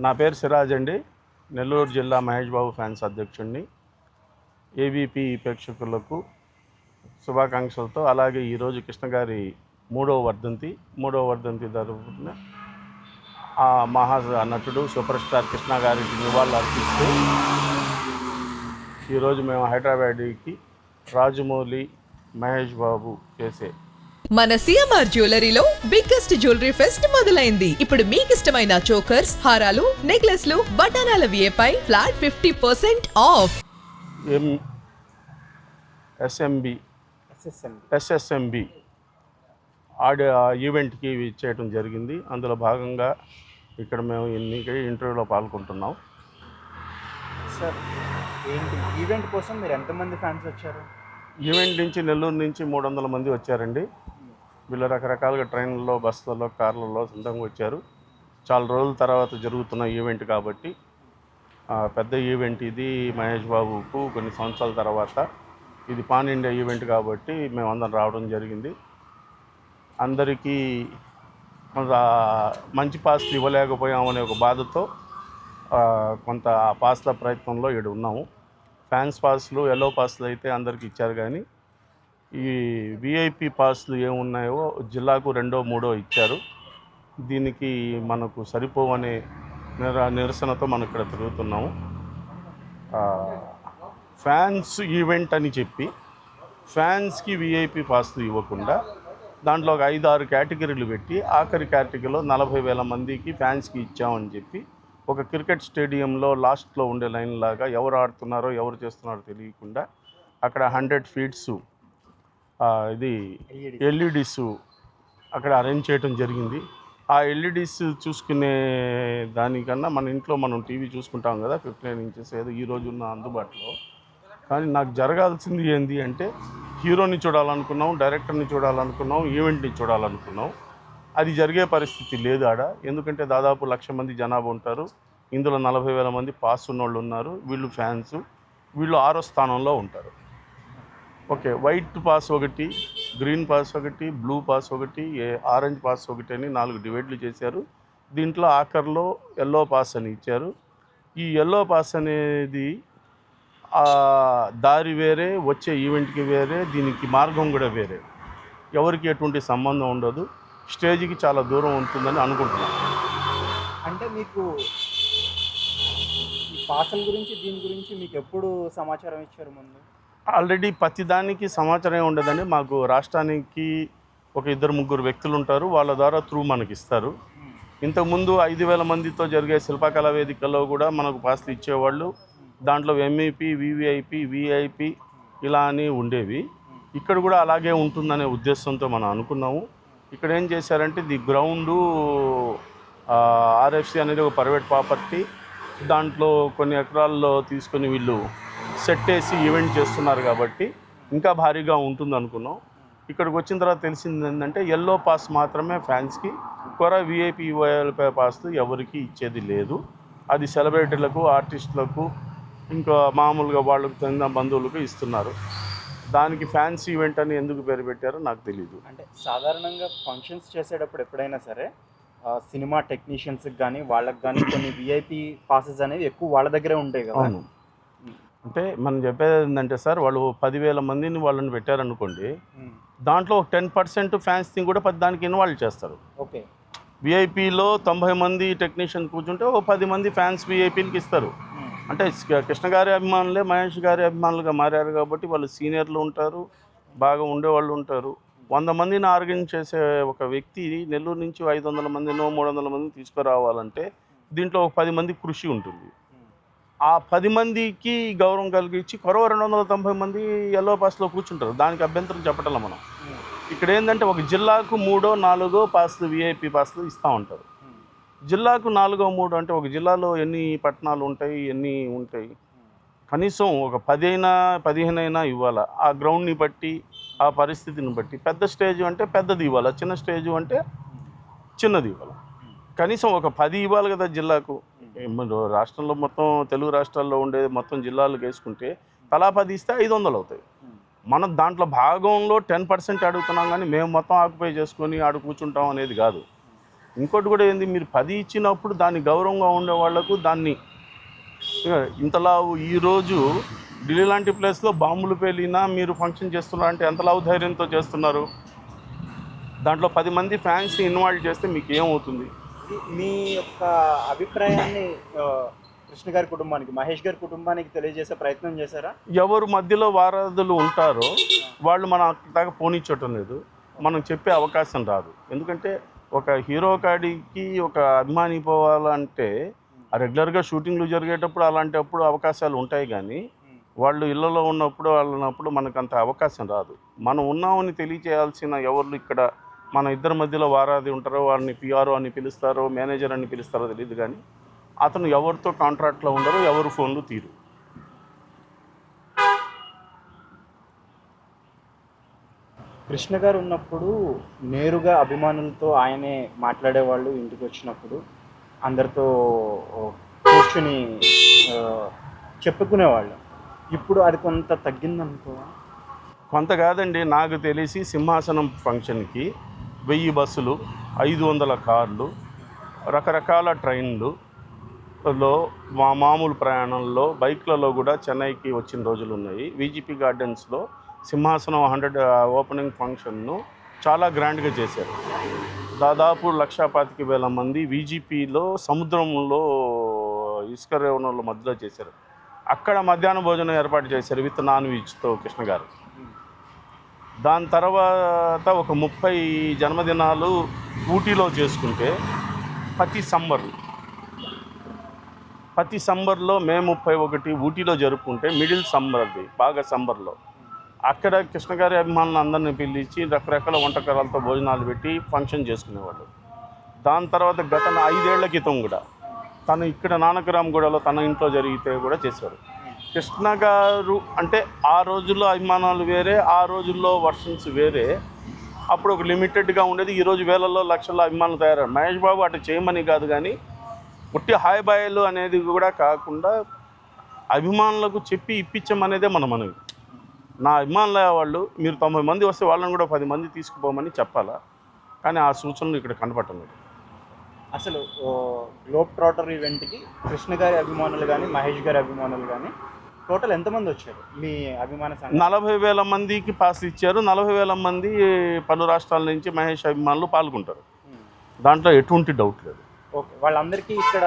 నా పేరు సిరాజ్ అండి. నెల్లూరు జిల్లా మహేష్ బాబు ఫ్యాన్స్ అధ్యక్షుడిని ఏబీపీ ప్రేక్షకులకు శుభాకాంక్షలతో అలాగే ఈరోజు కృష్ణ గారి మూడవ వర్ధంతి మూడవ వర్ధంతి జరుపుకున్న ఆ మహా నటుడు సూపర్ స్టార్ కృష్ణ గారికి నివాళులు అర్పిస్తూ ఈరోజు మేము హైదరాబాద్కి రాజమౌళి మహేష్ బాబు చేసే మన సిఎంఆర్ జ్యువెలరీలో బిగ్గెస్ట్ జ్యువెలరీ ఫెస్ట్ మొదలైంది. ఇప్పుడు మీకు ఇష్టమైన చోకర్స్ హారాలు నెక్లెస్లు బటానాల వియపై flat fifty percent off. M SMB SSMB ఆడి ఈవెంట్కి చేయడం జరిగింది. అందులో భాగంగా ఇక్కడ మేము ఎన్నిక ఇంటర్వ్యూలో పాల్గొంటున్నాం. సార్ ఏంటి? ఈవెంట్ కోసం మీరు ఎంతమంది ఫ్యాన్స్ వచ్చారు? ఈవెంట్ నుంచి నెల్లూరు నుంచి మూడు వందల మంది వచ్చారండి. వీళ్ళు రకరకాలుగా ట్రైన్లలో బస్సులలో కార్లలో సొంతంగా వచ్చారు. చాలా రోజుల తర్వాత జరుగుతున్న ఈవెంట్ కాబట్టి పెద్ద ఈవెంట్ ఇది మహేష్ బాబుకు కొన్ని సంవత్సరాల తర్వాత. ఇది పాన్ ఇండియా ఈవెంట్ కాబట్టి మేము అందరం రావడం జరిగింది. అందరికీ కొంత మంచి పాస్లు ఇవ్వలేకపోయామనే ఒక బాధతో కొంత ఆ పాస్ల ప్రయత్నంలో ఇక్కడ ఉన్నాము. ఫ్యాన్స్ పాస్లు ఎల్లో పాస్లు అయితే అందరికి ఇచ్చారు కానీ ఈ విఐపి పాస్లు ఏమున్నాయో జిల్లాకు రెండో మూడో ఇచ్చారు. దీనికి మనకు సరిపోవనే నిర నిరసనతో మనం ఇక్కడ తిరుగుతున్నాము ఫ్యాన్స్ ఈవెంట్ అని చెప్పి ఫ్యాన్స్కి విఐపి పాస్లు ఇవ్వకుండా దాంట్లో ఒక ఐదు ఆరు కేటగిరీలు పెట్టి ఆఖరి కేటగిరీలో నలభై వేల మందికి ఫ్యాన్స్కి ఇచ్చామని చెప్పి ఒక క్రికెట్ స్టేడియంలో లాస్ట్లో ఉండే లైన్ లాగా ఎవరు ఆడుతున్నారో ఎవరు చేస్తున్నారో తెలియకుండా అక్కడ హండ్రెడ్ ఫీట్స్ ఇది ఎల్ఈడిస్ అక్కడ అరేంజ్ చేయడం జరిగింది. ఆ ఎల్ఈడిస్ చూసుకునే దానికన్నా మన ఇంట్లో మనం టీవీ చూసుకుంటాం కదా ఫిఫ్టీ నైన్ ఇంచెస్ ఏదో ఈ రోజు ఉన్న అందుబాటులో. కానీ నాకు జరగాల్సింది ఏంది అంటే హీరోని చూడాలనుకున్నాం డైరెక్టర్ని చూడాలనుకున్నాం ఈవెంట్ని చూడాలనుకున్నాం. అది జరిగే పరిస్థితి లేదు ఆడ. ఎందుకంటే దాదాపు లక్ష మంది జనాభా ఉంటారు. ఇందులో నలభై వేల మంది పాస్ ఉన్నోళ్ళు ఉన్నారు. వీళ్ళు ఫ్యాన్స్ వీళ్ళు ఆరో స్థానంలో ఉంటారు. ఓకే వైట్ పాస్ ఒకటి గ్రీన్ పాస్ ఒకటి బ్లూ పాస్ ఒకటి ఏ ఆరెంజ్ పాస్ ఒకటి అని నాలుగు డివైడ్లు చేశారు. దీంట్లో ఆఖర్లో ఎల్లో పాస్ అని ఇచ్చారు. ఈ ఎల్లో పాస్ అనేది దారి వేరే వచ్చే ఈవెంట్కి వేరే దీనికి మార్గం కూడా వేరే. ఎవరికి ఎటువంటి సంబంధం ఉండదు. స్టేజ్కి చాలా దూరం ఉంటుందని అనుకుంటున్నాను. అంటే మీకు ఈ పాసల గురించి దీని గురించి మీకు ఎప్పుడు సమాచారం ఇచ్చారు ముందు? ఆల్రెడీ ప్రతిదానికి సమాచారం ఉండదండి. మాకు రాష్ట్రానికి ఒక ఇద్దరు ముగ్గురు వ్యక్తులు ఉంటారు. వాళ్ళ ద్వారా త్రూ మనకి ఇస్తారు. ఇంతకుముందు ఐదు వేల మందితో జరిగే శిల్పకళా వేదికల్లో కూడా మనకు పాస్లు ఇచ్చేవాళ్ళు. దాంట్లో ఎంఈపి వివిఐపి విఐపి ఇలా అని ఉండేవి. ఇక్కడ కూడా అలాగే ఉంటుందనే ఉద్దేశంతో మనం అనుకున్నాము. ఇక్కడ ఏం చేశారంటే ది గ్రౌండు ఆర్ఎఫ్సి అనేది ఒక ప్రైవేట్ ప్రాపర్టీ. దాంట్లో కొన్ని ఎకరాల్లో తీసుకొని వీళ్ళు సెట్ వేసి ఈవెంట్ చేస్తున్నారు కాబట్టి ఇంకా భారీగా ఉంటుంది అనుకున్నాం. ఇక్కడికి వచ్చిన తర్వాత తెలిసింది ఏంటంటే ఎల్లో పాస్ మాత్రమే ఫ్యాన్స్కి కొర విఐపి పాస్ ఎవరికి ఇచ్చేది లేదు. అది సెలబ్రిటీలకు ఆర్టిస్టులకు ఇంకా మామూలుగా వాళ్ళకు చెందిన బంధువులకు ఇస్తున్నారు. దానికి ఫ్యాన్స్ ఈవెంట్ అని ఎందుకు పేరు పెట్టారో నాకు తెలియదు అంటే సాధారణంగా ఫంక్షన్స్ చేసేటప్పుడు ఎప్పుడైనా సరే సినిమా టెక్నీషియన్స్కి కానీ వాళ్ళకి కానీ కొన్ని విఐపి పాసెస్ అనేవి ఎక్కువ వాళ్ళ దగ్గరే ఉంటాయి కదా. అంటే మనం చెప్పేది ఏంటంటే సార్ వాళ్ళు పదివేల మందిని వాళ్ళని పెట్టారనుకోండి దాంట్లో ఒక టెన్ పర్సెంట్ ఫ్యాన్స్ని కూడా పది దానికి ఇన్వాల్వ్ చేస్తారు. ఓకే. విఐపిలో తొంభై మంది టెక్నీషియన్ కూర్చుంటే ఒక పది మంది ఫ్యాన్స్ విఐపీలకి ఇస్తారు. అంటే కృష్ణ గారి అభిమానులే మహేష్ గారి అభిమానులుగా మారారు కాబట్టి వాళ్ళు సీనియర్లు ఉంటారు బాగా ఉండేవాళ్ళు ఉంటారు. వంద మందిని ఆర్గనైజ్ చేసే ఒక వ్యక్తి నెల్లూరు నుంచి ఐదు వందల మందినో మూడు వందల మందిని తీసుకురావాలంటే దీంట్లో ఒక పది మంది కృషి ఉంటుంది. ఆ పది మందికి గౌరవం కలిగించి కొరవ రెండు వందల తొంభై మంది ఎల్లో పాస్లో కూర్చుంటారు. దానికి అభ్యంతరం చెప్పటం మనం. ఇక్కడ ఏంటంటే ఒక జిల్లాకు మూడో నాలుగో పాస్లు విఐపి పాస్లు ఇస్తూ ఉంటారు. జిల్లాకు నాలుగో మూడు అంటే ఒక జిల్లాలో ఎన్ని పట్టణాలు ఉంటాయి ఎన్ని ఉంటాయి? కనీసం ఒక పదైనా పదిహేనైనా పదిహేను అయినా ఇవ్వాలి? ఆ గ్రౌండ్ని బట్టి ఆ పరిస్థితిని బట్టి. పెద్ద స్టేజ్ అంటే పెద్దది ఇవ్వాలి? చిన్న స్టేజ్ అంటే చిన్నది ఇవ్వాలి? కనీసం ఒక పది ఇవ్వాలి కదా జిల్లాకు. మన రాష్ట్రంలో మొత్తం తెలుగు రాష్ట్రాల్లో ఉండే మొత్తం జిల్లాలకు వేసుకుంటే తలా పది ఇస్తే ఐదు వందలు అవుతాయి. మనం దాంట్లో భాగంలో టెన్ పర్సెంట్ అడుగుతున్నాం కానీ మేము మొత్తం ఆక్యుపై చేసుకొని ఆడు కూర్చుంటాం అనేది కాదు. ఇంకోటి కూడా ఏంది మీరు పది ఇచ్చినప్పుడు దాన్ని గౌరవంగా ఉండే వాళ్ళకు దాన్ని ఇంతలా ఈరోజు ఢిల్లీ లాంటి ప్లేస్లో బాంబులు పేలినా మీరు ఫంక్షన్ చేస్తున్నారు అంటే ఎంతలా ధైర్యంతో చేస్తున్నారు? దాంట్లో పది మంది ఫ్యాన్స్ని ఇన్వాల్వ్ చేస్తే మీకు ఏమవుతుంది? మీ యొక్క అభిప్రాయాన్ని కృష్ణ గారి కుటుంబానికి మహేష్ గారి కుటుంబానికి తెలియజేసే ప్రయత్నం చేశారా? ఎవరు మధ్యలో వారధులు ఉంటారో వాళ్ళు మన దాకా పోనిచ్చటం లేదు. మనం చెప్పే అవకాశం రాదు. ఎందుకంటే ఒక హీరో కాడికి ఒక అభిమాని పోవాలంటే రెగ్యులర్గా షూటింగ్లు జరిగేటప్పుడు అలాంటప్పుడు అవకాశాలు ఉంటాయి కానీ వాళ్ళు ఇళ్ళలో ఉన్నప్పుడు వాళ్ళు ఉన్నప్పుడు మనకు అంత అవకాశం రాదు. మనం ఉన్నామని తెలియజేయాల్సిన ఎవరు ఇక్కడ మన ఇద్దరి మధ్యలో వారాది ఉంటారో వారిని పిఆర్ఓ అని పిలుస్తారో మేనేజర్ అని పిలుస్తారో తెలియదు కానీ అతను ఎవరితో కాంట్రాక్ట్లో ఉండరో ఎవరు ఫోన్లు తీరు. కృష్ణ గారు ఉన్నప్పుడు నేరుగా అభిమానులతో ఆయనే మాట్లాడేవాళ్ళు ఇంటికి వచ్చినప్పుడు. అందరితో కూర్చుని చెప్పుకునేవాళ్ళు. ఇప్పుడు అది కొంత తగ్గిందనుకో కొంత కాదండి నాకు తెలిసి సింహాసనం ఫంక్షన్కి వెయ్యి బస్సులు ఐదు వందల కార్లు రకరకాల ట్రైన్లు లో మా మామూలు ప్రయాణంలో బైక్లలో కూడా చెన్నైకి వచ్చిన రోజులు ఉన్నాయి. విజిపి గార్డెన్స్లో సింహాసనం హండ్రెడ్ ఓపెనింగ్ ఫంక్షన్ను చాలా గ్రాండ్గా చేశారు. దాదాపు లక్షా పాతిక వేల మంది విజిపిలో సముద్రంలో ఇసుక రేవణంలో మధ్యలో చేశారు. అక్కడ మధ్యాహ్న భోజనం ఏర్పాటు చేశారు విత్ నాన్ వెజ్తో కృష్ణ గారు. దాని తర్వాత ఒక ముప్పై జన్మదినాలు ఊటీలో చేసుకుంటే ప్రతి సమ్మర్ ప్రతి సమ్మర్లో మే ముప్పై ఒకటి ఊటీలో జరుపుకుంటే మిడిల్ సమ్మర్ది బాగా సమ్మర్లో. అక్కడ కృష్ణగారి అభిమానులు అందరిని పిలిచి రకరకాల వంటకాలతో భోజనాలు పెట్టి ఫంక్షన్ చేసుకునేవాళ్ళు. దాని తర్వాత గత ఐదేళ్ళ క్రితం కూడా తను ఇక్కడ నానకరామగూడలో తన ఇంట్లో జరిగితే కూడా చేశారు కృష్ణ గారు అంటే ఆ రోజుల్లో అభిమానాలు వేరే ఆ రోజుల్లో వర్షన్స్ వేరే. అప్పుడు ఒక లిమిటెడ్గా ఉండేది. ఈరోజు వేలల్లో లక్షల్లో అభిమానులు తయారయ్యారు. మహేష్ బాబు అటు చేయమని కాదు కానీ పుట్టి హాయ్ బాయ్లు అనేది కూడా కాకుండా అభిమానులకు చెప్పి ఇప్పించమనేదే మన మనవి. నా అభిమానుల వాళ్ళు మీరు తొంభై మంది వస్తే వాళ్ళని కూడా పది మంది తీసుకుపోమని చెప్పాలా? కానీ ఆ సూచనలు ఇక్కడ కనపడటం లేదు. అసలు గ్లోబ్ ట్రాటర్ ఈవెంట్కి కృష్ణ గారి అభిమానులు కానీ మహేష్ గారి అభిమానులు కానీ టోటల్ ఎంతమంది వచ్చారు? మీ అభిమాన సంఘం? నలభై వేల మందికి పాస్ ఇచ్చారు. నలభై వేల మంది పలు రాష్ట్రాల నుంచి మహేష్ అభిమానులు పాల్గొంటారు. దాంట్లో ఎటువంటి డౌట్ లేదు. ఓకే. వాళ్ళందరికీ ఇక్కడ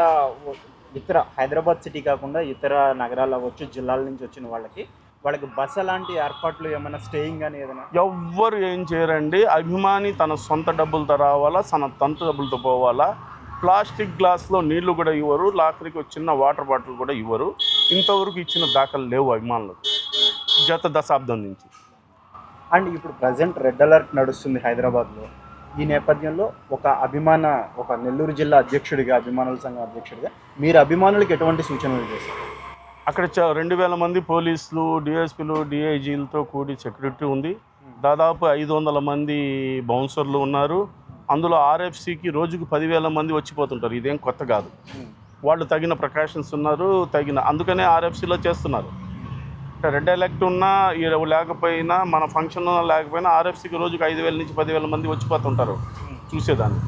ఇతర హైదరాబాద్ సిటీ కాకుండా ఇతర నగరాలు అవ్వచ్చు జిల్లాల నుంచి వచ్చిన వాళ్ళకి వాళ్ళకి బస లాంటి ఏర్పాట్లు ఏమైనా స్టేయింగ్ కానీ ఏదైనా? ఎవ్వరు ఏం చేయరండి. అభిమాని తన సొంత డబ్బులతో రావాలా తన తంత డబ్బులతో పోవాలా? ప్లాస్టిక్ గ్లాస్లో నీళ్ళు కూడా ఇవ్వరు లాకరికి చిన్న వాటర్ బాటిల్ కూడా ఇవ్వరు. ఇంతవరకు ఇచ్చిన దాఖలు లేవు అభిమానులకు గత దశాబ్దం నుంచి. అండ్ ఇప్పుడు ప్రజెంట్ రెడ్ అలర్ట్ నడుస్తుంది హైదరాబాద్లో. ఈ నేపథ్యంలో ఒక అభిమాన ఒక నెల్లూరు జిల్లా అధ్యక్షుడిగా అభిమానుల సంఘం అధ్యక్షుడిగా మీరు అభిమానులకు ఎటువంటి సూచనలు చేశారు? అక్కడ చ- రెండు వేల మంది పోలీసులు డిఎస్పీలు డిఐజీలతో కూడి సెక్యూరిటీ ఉంది. దాదాపు ఐదు వందల మంది బౌన్సర్లు ఉన్నారు. అందులో ఆర్ఎఫ్సికి రోజుకు పదివేల మంది వచ్చిపోతుంటారు. ఇదేం కొత్త కాదు. వాళ్ళు తగిన ప్రికాషన్స్ ఉన్నారు తగిన అందుకనే ఆర్ఎఫ్సిలో చేస్తున్నారు. రెడ్ ఎలక్ట్ ఉన్నా ఈ లేకపోయినా మన ఫంక్షన్ ఉన్నా లేకపోయినా ఆర్ఎఫ్సికి రోజుకు ఐదు వేల నుంచి పదివేల మంది వచ్చిపోతుంటారు చూసేదాన్ని.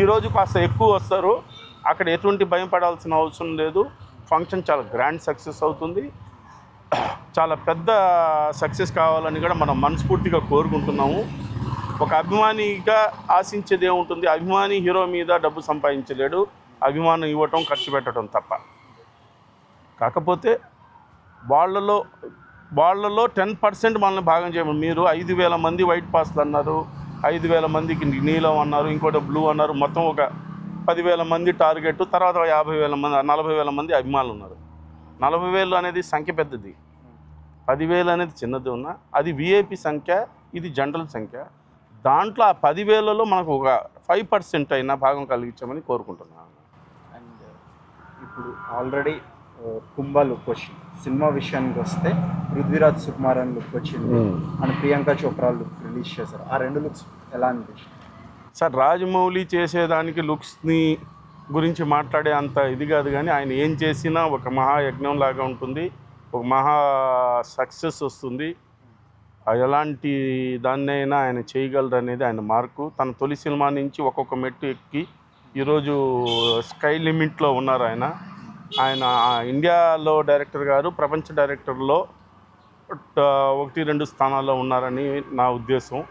ఈ రోజు కాస్త ఎక్కువ వస్తారు. అక్కడ ఎటువంటి భయం పడాల్సిన అవసరం లేదు. ఫంక్షన్ చాలా గ్రాండ్ సక్సెస్ అవుతుంది. చాలా పెద్ద సక్సెస్ కావాలని కూడా మనం మనస్ఫూర్తిగా కోరుకుంటున్నాము. ఒక అభిమానిగా ఆశించేది ఏముంటుంది? అభిమాని హీరో మీద డబ్బు సంపాదించలేడు. అభిమానం ఇవ్వటం ఖర్చు పెట్టడం తప్ప. కాకపోతే వాళ్ళలో వాళ్ళలో టెన్ పర్సెంట్ మనల్ని భాగం చేయమని మీరు ఐదు వేల మంది వైట్ పాస్లు అన్నారు ఐదు వేల మందికి నీలం అన్నారు ఇంకోటి బ్లూ అన్నారు మొత్తం ఒక పదివేల మంది టార్గెట్ తర్వాత యాభై వేల మంది నలభై వేల మంది అభిమానులు ఉన్నారు. నలభై వేలు అనేది సంఖ్య పెద్దది. పదివేలు అనేది చిన్నది ఉన్నా అది విఐపి సంఖ్య ఇది జనరల్ సంఖ్య. దాంట్లో ఆ పదివేలలో మనకు ఒక ఫైవ్ పర్సెంట్ అయినా భాగం కలిగించామని కోరుకుంటున్నాను అండ్ ఇప్పుడు ఆల్రెడీ కుంభా లుక్ వచ్చింది. సినిమా విషయానికి వస్తే పృథ్వీరాజ్ సుకుమారన్ లుక్ వచ్చింది. And Priyanka Chopra look release చేశారు. ఆ రెండు లుక్స్ ఎలా అనిపించింది సార్ రాజమౌళి చేసేదానికి లుక్స్ని గురించి మాట్లాడే అంత ఇది కాదు కానీ ఆయన ఏం చేసినా ఒక మహాయజ్ఞం లాగా ఉంటుంది. ఒక మహా సక్సెస్ వస్తుంది. ఎలాంటి దాన్నైనా ఆయన చేయగలరు అనేది ఆయన మార్కు. తన తొలి సినిమా నుంచి ఒక్కొక్క మెట్టు ఎక్కి ఈరోజు స్కై లిమిట్లో ఉన్నారు ఆయన. ఆయన ఇండియాలో డైరెక్టర్ గారు ప్రపంచ డైరెక్టర్లో ఒకటి రెండు స్థానాల్లో ఉన్నారని నా ఉద్దేశం.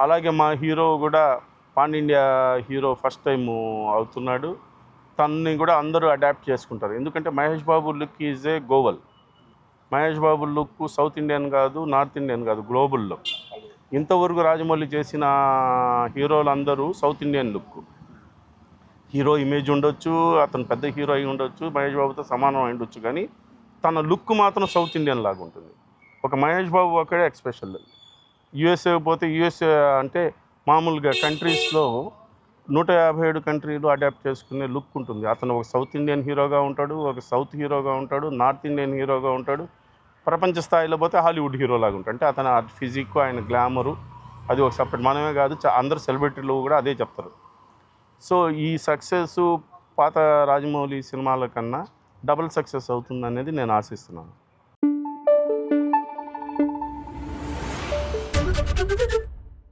అలాగే మా హీరో కూడా pan India hero first time అవుతున్నాడు. తనని కూడా అందరూ అడాప్ట్ చేసుకుంటారు. ఎందుకంటే Mahesh Babu look is a global. Mahesh Babu look south Indian కాదు నార్త్ ఇండియన్ కాదు గ్లోబల్లో. ఇంతవరకు రాజమౌళి చేసిన హీరోలు అందరూ south Indian look. Hero image ఉండొచ్చు అతను పెద్ద హీరో అయి ఉండొచ్చు మహేష్ బాబుతో సమానం అయి ఉండొచ్చు కానీ తన లుక్ మాత్రం సౌత్ ఇండియన్ లాగా ఉంటుంది. ఒక మహేష్ బాబు ఒకడే ఎక్స్పెషల్ యుఎస్ఏ పోతే యుఎస్ఏ అంటే మామూలుగా కంట్రీస్లో నూట యాభై ఏడు కంట్రీలు అడాప్ట్ చేసుకునే లుక్ ఉంటుంది. అతను ఒక సౌత్ ఇండియన్ హీరోగా ఉంటాడు ఒక సౌత్ హీరోగా ఉంటాడు నార్త్ ఇండియన్ హీరోగా ఉంటాడు ప్రపంచ స్థాయిలో పోతే హాలీవుడ్ హీరోలాగా ఉంటాడు. అంటే అతను ఫిజిక్ ఆయన గ్లామరు అది ఒక సపరేట్. మనమే కాదు అందరు సెలబ్రిటీలు కూడా అదే చెప్తారు. సో ఈ సక్సెస్ పాత రాజమౌళి సినిమాల కన్నా డబుల్ సక్సెస్ అవుతుంది అనేది నేను ఆశిస్తున్నాను.